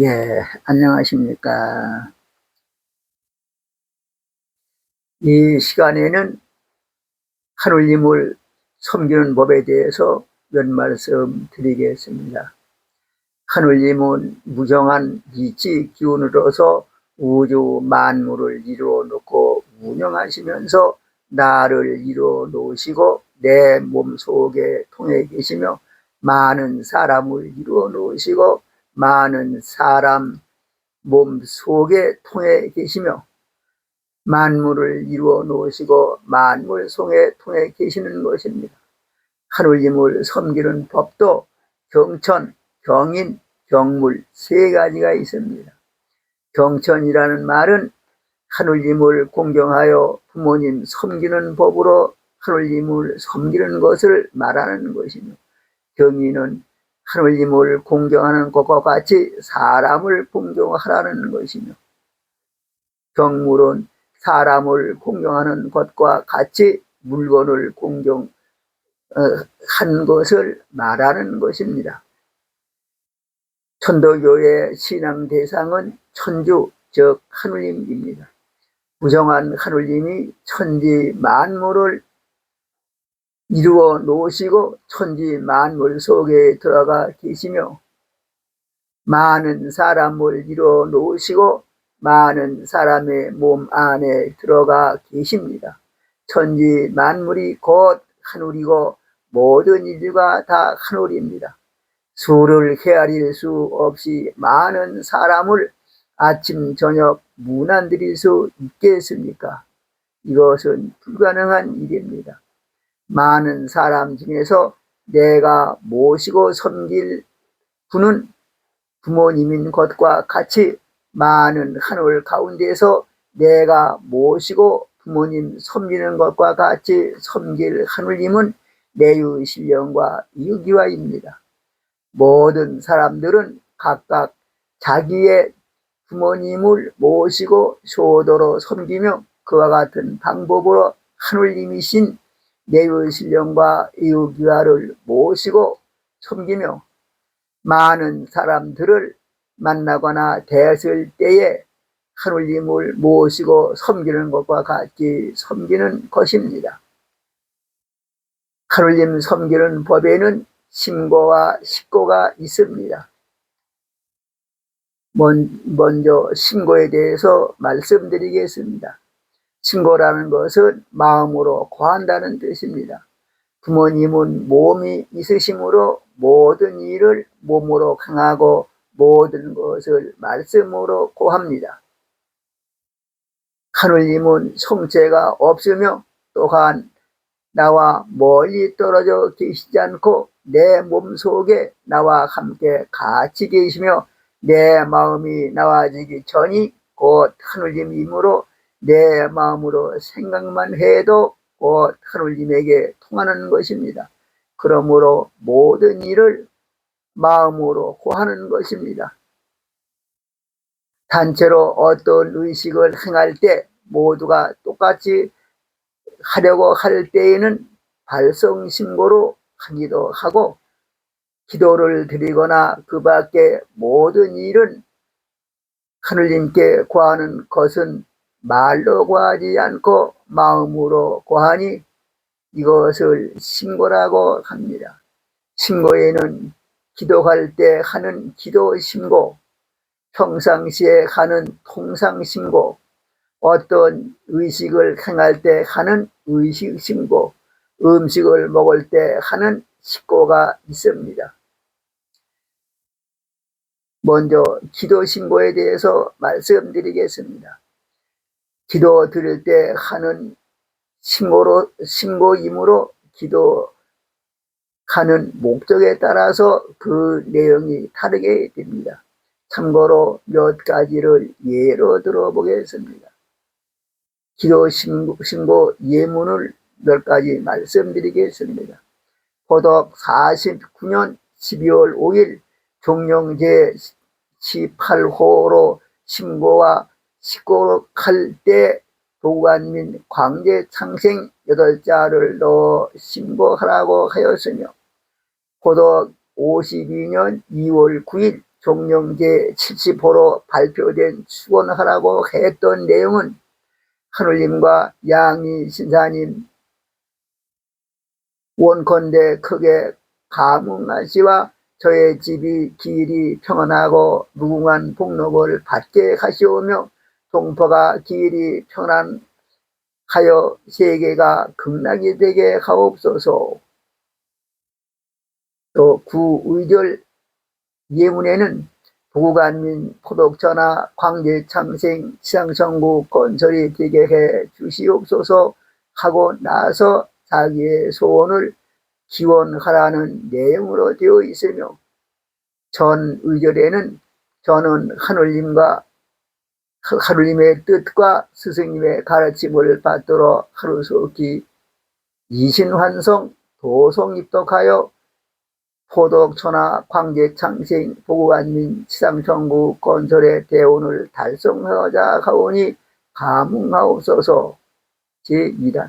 예, 안녕하십니까. 이 시간에는 하늘님을 섬기는 법에 대해서 몇 말씀 드리겠습니다. 하늘님은 무정한 이치 기운으로서 우주 만물을 이루어 놓고 운영하시면서 나를 이루어 놓으시고 내 몸 속에 통해 계시며 많은 사람을 이루어 놓으시고 많은 사람 몸 속에 통해 계시며 만물을 이루어 놓으시고 만물 속에 통해 계시는 것입니다. 하늘님을 섬기는 법도 경천, 경인, 경물 세 가지가 있습니다. 경천이라는 말은 하늘님을 공경하여 부모님 섬기는 법으로 하늘님을 섬기는 것을 말하는 것이며 경인은 하늘님을 공경하는 것과 같이 사람을 공경하라는 것이며 경물은 사람을 공경하는 것과 같이 물건을 공경한 것을 말하는 것입니다. 천도교의 신앙 대상은 천주, 즉 하늘님입니다. 무정한 하늘님이 천지 만물을 이루어 놓으시고 천지 만물 속에 들어가 계시며 많은 사람을 이루어 놓으시고 많은 사람의 몸 안에 들어가 계십니다. 천지 만물이 곧 하늘이고 모든 일과 다 하늘입니다. 수를 헤아릴 수 없이 많은 사람을 아침 저녁 문안드릴 수 있겠습니까? 이것은 불가능한 일입니다. 많은 사람 중에서 내가 모시고 섬길 분은 부모님인 것과 같이 많은 하늘 가운데서 내가 모시고 부모님 섬기는 것과 같이 섬길 하늘님은 내유 신령과 유기와입니다. 모든 사람들은 각각 자기의 부모님을 모시고 효도로 섬기며 그와 같은 방법으로 하늘님이신 내의 신령과 이웃기와를 모시고 섬기며 많은 사람들을 만나거나 대했을 때에 하늘님을 모시고 섬기는 것과 같이 섬기는 것입니다. 하늘님 섬기는 법에는 신고와 식고가 있습니다. 먼저 신고에 대해서 말씀드리겠습니다. 신고라는 것은 마음으로 고한다는 뜻입니다. 부모님은 몸이 있으심으로 모든 일을 몸으로 강하고 모든 것을 말씀으로 고합니다. 하늘님은 성체가 없으며 또한 나와 멀리 떨어져 계시지 않고 내 몸 속에 나와 함께 같이 계시며 내 마음이 나와지기 전이 곧 하늘님이므로 내 마음으로 생각만 해도 곧 하늘님에게 통하는 것입니다. 그러므로 모든 일을 마음으로 고하는 것입니다. 단체로 어떤 의식을 행할 때 모두가 똑같이 하려고 할 때에는 발성신고로 하기도 하고 기도를 드리거나 그 밖에 모든 일은 하늘님께 구하는 것은 말로 구하지 않고 마음으로 구하니 이것을 신고라고 합니다. 신고에는 기도할 때 하는 기도 신고, 평상시에 하는 통상 신고, 어떤 의식을 행할 때 하는 의식 신고, 음식을 먹을 때 하는 식고가 있습니다. 먼저 기도 신고에 대해서 말씀드리겠습니다. 기도 드릴 때 하는 신고로, 신고이므로 기도하는 목적에 따라서 그 내용이 다르게 됩니다. 참고로 몇 가지를 예로 들어보겠습니다. 기도 신고, 신고 예문을 몇 가지 말씀드리겠습니다. 고독 49년 12월 5일 종령제 18호로 신고와 식고할 때 도관민 광제 창생 여덟 자를 넣어 신고하라고 하였으며 고독 52년 2월 9일 종령제 70호로 발표된 축원하라고 했던 내용은 하늘님과 양이 신사님 원컨대 크게 감흥하시와 저의 집이 길이 평안하고 무궁한 복록을 받게 하시오며 동포가 길이 평안하여 세계가 극락이 되게 하옵소서. 또 구의절 예문에는 부국안민 포독전화 광제창생 지상천국 건설이 되게 해 주시옵소서 하고 나서 자기의 소원을 기원하라는 내용으로 되어 있으며 전 의절에는 저는 하늘님과 하늘님의 뜻과 스승님의 가르침을 받도록 하루속히 이신환성 도성입독하여 포독천하 광제창생 보고안민 지상천국 건설의 대원을 달성하고자 하오니 감흥하옵소서. 제2단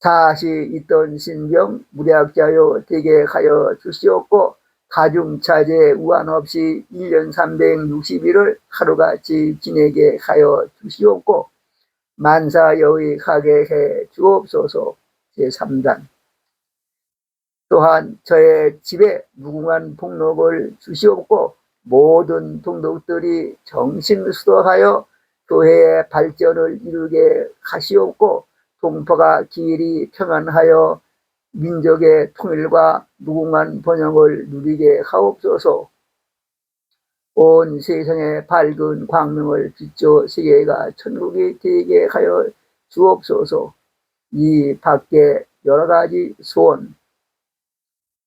다시 있던 신병 무략자요 되게 하여 주시옵고 가중차제 우한 없이 1년 360일을 하루같이 지내게 하여 주시옵고 만사여의하게 해 주옵소서. 제3단. 또한 저의 집에 무궁한 복록을 주시옵고 모든 동독들이 정신수도하여 교회의 발전을 이루게 하시옵고 동포가 길이 평안하여 민족의 통일과 무궁한 번영을 누리게 하옵소서. 온 세상에 밝은 광명을 비춰 세계가 천국이 되게 하여 주옵소서. 이 밖에 여러 가지 소원,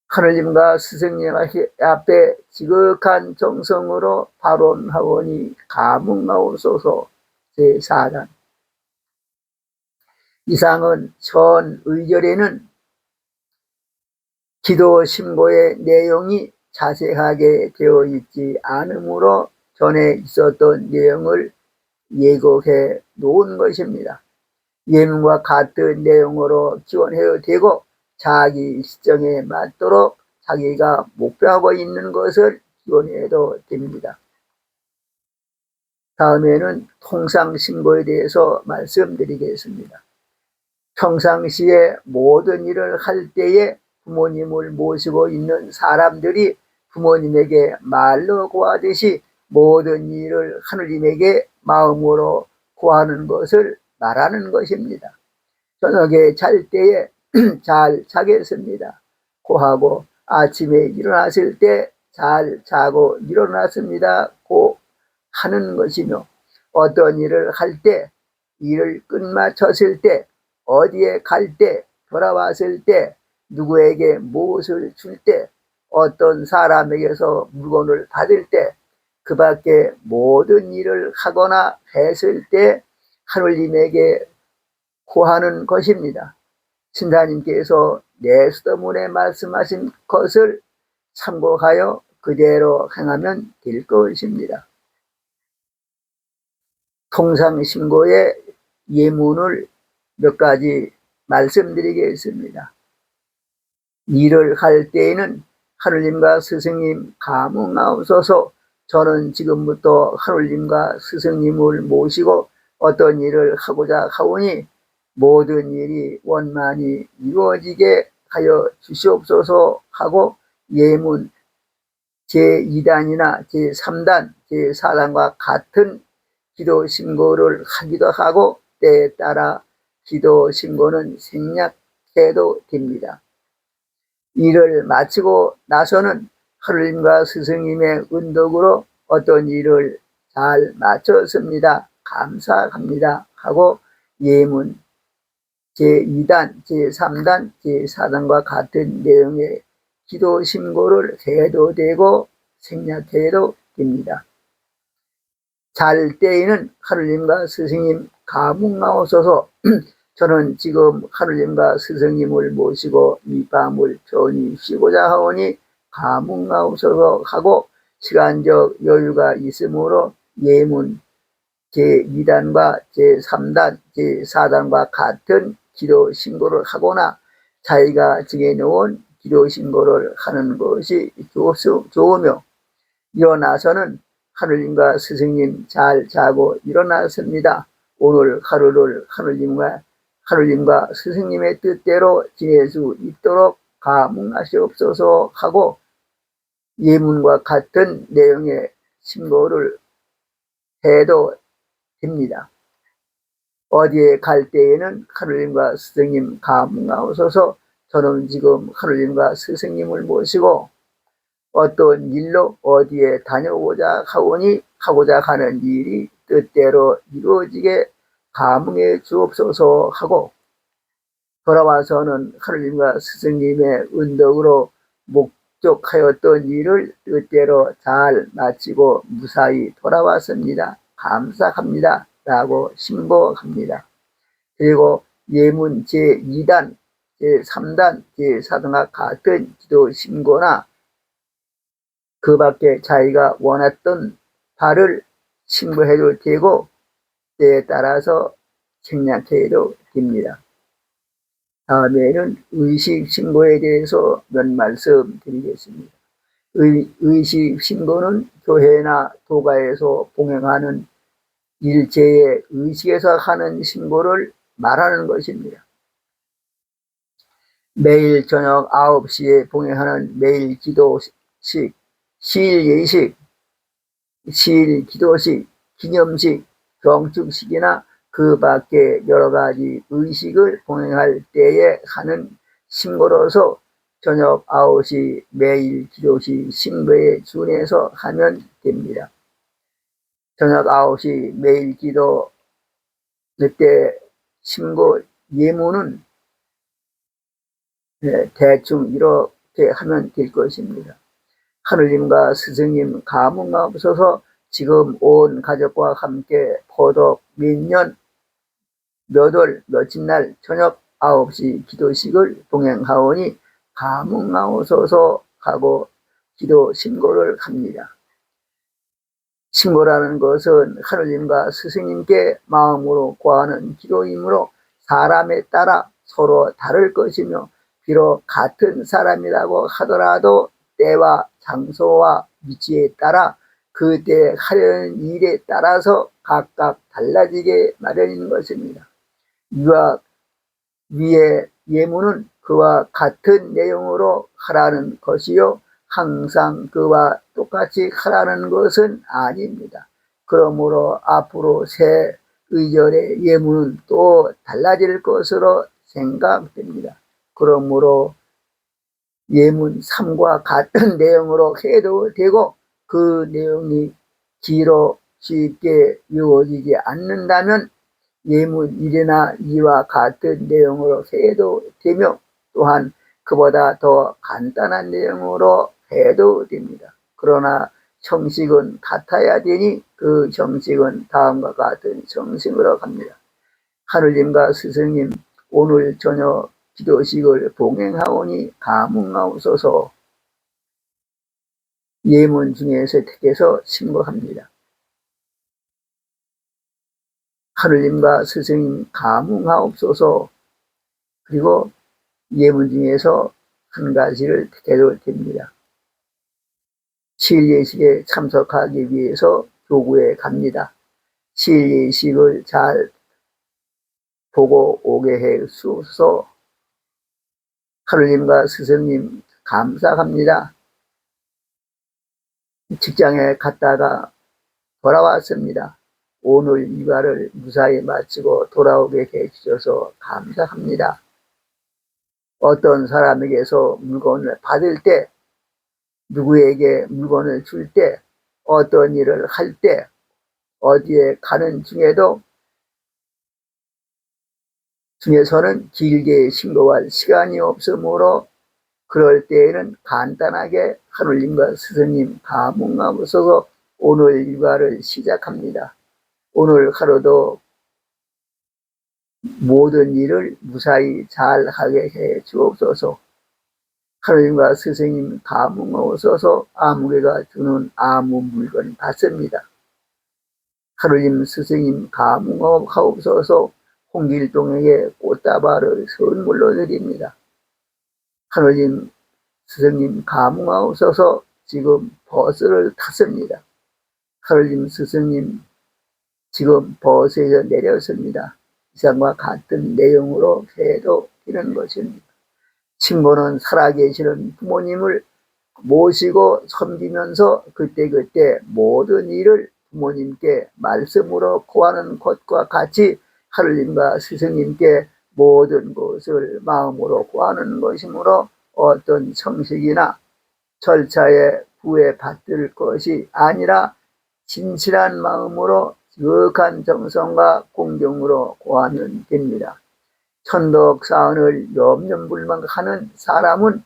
하느님과 스승님 앞에 지극한 정성으로 발언하오니 감흥하옵소서 제4단 이상은 전 의절에는 기도 신고의 내용이 자세하게 되어 있지 않으므로 전에 있었던 내용을 예고해 놓은 것입니다. 예문과 같은 내용으로 기원해도 되고 자기 시정에 맞도록 자기가 목표하고 있는 것을 기원해도 됩니다. 다음에는 통상신고에 대해서 말씀드리겠습니다. 평상시에 모든 일을 할 때에 부모님을 모시고 있는 사람들이 부모님에게 말로 구하듯이 모든 일을 하느님에게 마음으로 구하는 것을 말하는 것입니다. 저녁에 잘 때에 잘 자겠습니다. 고하고 아침에 일어났을 때 잘 자고 일어났습니다. 고 하는 것이며 어떤 일을 할 때 일을 끝마쳤을 때 어디에 갈 때 돌아왔을 때 누구에게 무엇을 줄 때 어떤 사람에게서 물건을 받을 때 그 밖에 모든 일을 하거나 했을 때 하늘님에게 구하는 것입니다. 신사님께서 내수도문에 말씀하신 것을 참고하여 그대로 행하면 될 것입니다. 통상신고의 예문을 몇 가지 말씀드리겠습니다. 일을 할 때에는 하늘님과 스승님 감흥하옵소서 저는 지금부터 하늘님과 스승님을 모시고 어떤 일을 하고자 하오니 모든 일이 원만히 이루어지게 하여 주시옵소서 하고 예문 제2단이나 제3단, 제4단과 같은 기도 신고를 하기도 하고 때에 따라 기도 신고는 생략해도 됩니다. 일을 마치고 나서는 하느님과 스승님의 은덕으로 어떤 일을 잘 마쳤습니다. 감사합니다. 하고 예문 제2단, 제3단, 제4단과 같은 내용의 기도 신고를 해도 되고 생략해도 됩니다. 잘 때에는 하느님과 스승님 감흥하옵소서 저는 지금 하느님과 스승님을 모시고 이 밤을 편히 쉬고자 하오니 감흥하옵소서 하고 시간적 여유가 있으므로 예문 제2단과 제3단, 제4단과 같은 기도 신고를 하거나 자기가 정해놓은 기도 신고를 하는 것이 좋으며 일어나서는 하늘님과 스승님 잘 자고 일어났습니다. 오늘 하루를 하늘님과 하늘님과 스승님의 뜻대로 지낼 수 있도록 감흥하시옵소서 하고 예문과 같은 내용의 신고를 해도 됩니다. 어디에 갈 때에는 하늘님과 스승님 감흥하옵소서 저는 지금 하늘님과 스승님을 모시고 어떤 일로 어디에 다녀오고자 하오니 하고자 하는 일이 뜻대로 이루어지게 감흥해 주옵소서 하고 돌아와서는 하늘님과 스승님의 은덕으로 목적하였던 일을 뜻대로 잘 마치고 무사히 돌아왔습니다. 감사합니다. 라고 신고합니다. 그리고 예문 제2단, 제3단, 제4등과 같은 기도 신고나 그 밖에 자기가 원했던 바를 신고해도 되고 때에 따라서 생략해도 됩니다. 다음에는 의식 신고에 대해서 몇 말씀 드리겠습니다. 의, 의식 신고는 교회나 도가에서 봉행하는 일제의 의식에서 하는 신고를 말하는 것입니다. 매일 저녁 9시에 봉행하는 매일 기도식, 시일 예식, 시일 기도식, 기념식, 경축식이나 그 밖에 여러 가지 의식을 봉행할 때에 하는 신고로서 저녁 9시 매일 기도시 신고에 준해서 하면 됩니다. 저녁 9시 매일 기도 그때 신고 예문은 네, 대충 이렇게 하면 될 것입니다. 하늘님과 스승님 감흥하옵소서 지금 온 가족과 함께 포덕 몇년 몇월 며칠 날 저녁 9시 기도식을 동행하오니 감흥하옵소서 하고 기도 신고를 합니다. 신고라는 것은 하느님과 스승님께 마음으로 구하는 기도이므로 사람에 따라 서로 다를 것이며 비록 같은 사람이라고 하더라도 때와 장소와 위치에 따라 그때 하려는 일에 따라서 각각 달라지게 마련인 것입니다. 유학 위의 예문은 그와 같은 내용으로 하라는 것이요. 항상 그와 똑같이 하라는 것은 아닙니다. 그러므로 앞으로 새 의절의 예문은 또 달라질 것으로 생각됩니다. 그러므로 예문 3과 같은 내용으로 해도 되고 그 내용이 길어 쉽게 외워지지 않는다면 예문 1이나 2와 같은 내용으로 해도 되며 또한 그보다 더 간단한 내용으로 해도 됩니다. 그러나 형식은 같아야 되니 그 형식은 다음과 같은 형식으로 갑니다. 하늘님과 스승님 오늘 저녁 기도식을 봉행하오니 감흥하옵소서 예문 중에서 택해서 신고합니다. 하늘님과 스승님 감흥하옵소서 그리고 예문 중에서 한 가지를 택해도 됩니다. 시일예식에 참석하기 위해서 교구에 갑니다. 시일예식을 잘 보고 오게 해 주소서 하늘님과 스승님 감사합니다. 직장에 갔다가 돌아왔습니다. 오늘 이발을 무사히 마치고 돌아오게 해주셔서 감사합니다. 어떤 사람에게서 물건을 받을 때, 누구에게 물건을 줄 때, 어떤 일을 할 때, 어디에 가는 중에도 중에서는 길게 신고할 시간이 없으므로 그럴 때에는 간단하게 하늘님과 스승님 감흥하면서 오늘 일과를 시작합니다. 오늘 하루도 모든 일을 무사히 잘 하게 해 주옵소서. 하느님과 스승님 감흥하옵소서 아무개가 주는 아무 물건 받습니다. 하느님 스승님 감흥하옵소서 홍길동에게 꽃다발을 선물로 드립니다. 하느님 스승님 감흥하옵소서 지금 버스를 탔습니다. 하늘님 스승님 지금 버스에서 내렸습니다. 이상과 같은 내용으로 해도 이런 것입니다. 친구는 살아계시는 부모님을 모시고 섬기면서 그때그때 모든 일을 부모님께 말씀으로 구하는 것과 같이 하늘님과 스승님께 모든 것을 마음으로 구하는 것이므로 어떤 성식이나 절차에 구애받을 것이 아니라 진실한 마음으로 지극한 정성과 공경으로 구하면 됩니다. 천덕 사언을 염려불망하는 사람은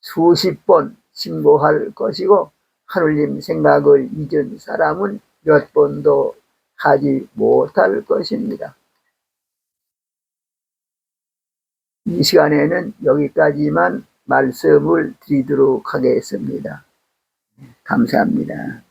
수십 번 신고할 것이고 하늘님 생각을 잊은 사람은 몇 번도 하지 못할 것입니다. 이 시간에는 여기까지만 말씀을 드리도록 하겠습니다. 감사합니다.